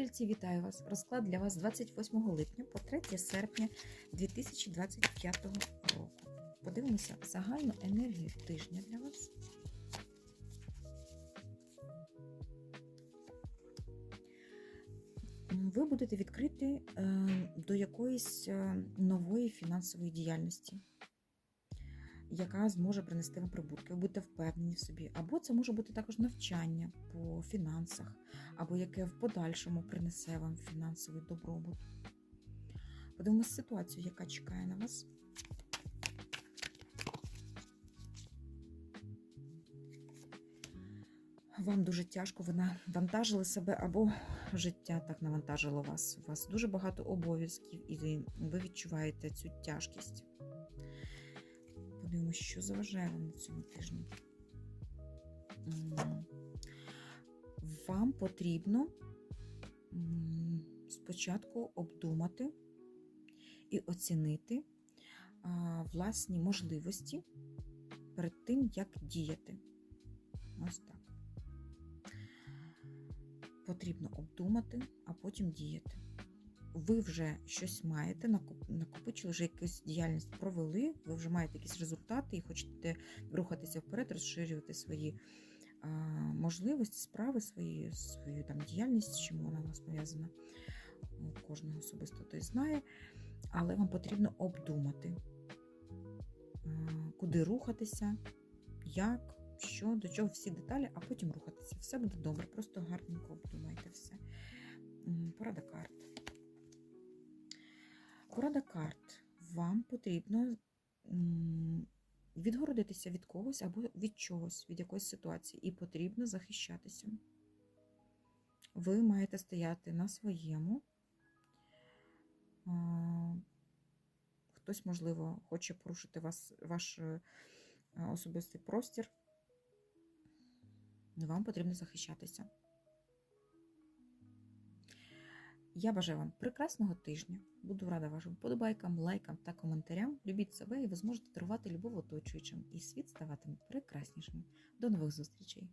Стрільці, вітаю вас! Розклад для вас 28 липня по 3 серпня 2025 року. Подивимося загальну енергію тижня для вас. Ви будете відкриті е, до якоїсь е, нової фінансової діяльності, яка зможе принести вам прибутки. Ви будете впевнені в собі. Або це може бути також навчання по фінансах, або яке в подальшому принесе вам фінансовий добробут. Подивимося ситуацію, яка чекає на вас. Вам дуже тяжко, ви навантажили себе, або життя так навантажило вас. У вас дуже багато обов'язків, і ви відчуваєте цю тяжкість. Подивимося, що заважає вам на цьому тижні. Вам потрібно спочатку обдумати і оцінити власні можливості перед тим, як діяти. Ось так. Потрібно обдумати, а потім діяти. Ви вже щось маєте, накопичили, вже якусь діяльність провели, ви вже маєте якісь результати і хочете рухатися вперед, розширювати свої можливості, справи, свої, свою там діяльність, з чим вона у вас пов'язана. Кожного особисто той знає, але вам потрібно обдумати, куди рухатися, як, що, до чого, всі деталі, а потім рухатися. Все буде добре, просто гарненько обдумайте все. Порада карт. Порада карт. Вам потрібно відгородитися від когось або від чогось, від якоїсь ситуації, і потрібно захищатися. Ви маєте стояти на своєму. Хтось, можливо, хоче порушити вас, ваш е, особистий простір. Вам потрібно захищатися. Я бажаю вам прекрасного тижня. Буду рада вашим подобайкам, лайкам та коментарям. Любіть себе і ви зможете дарувати любов оточуючим, і світ ставатиме прекраснішим. До нових зустрічей!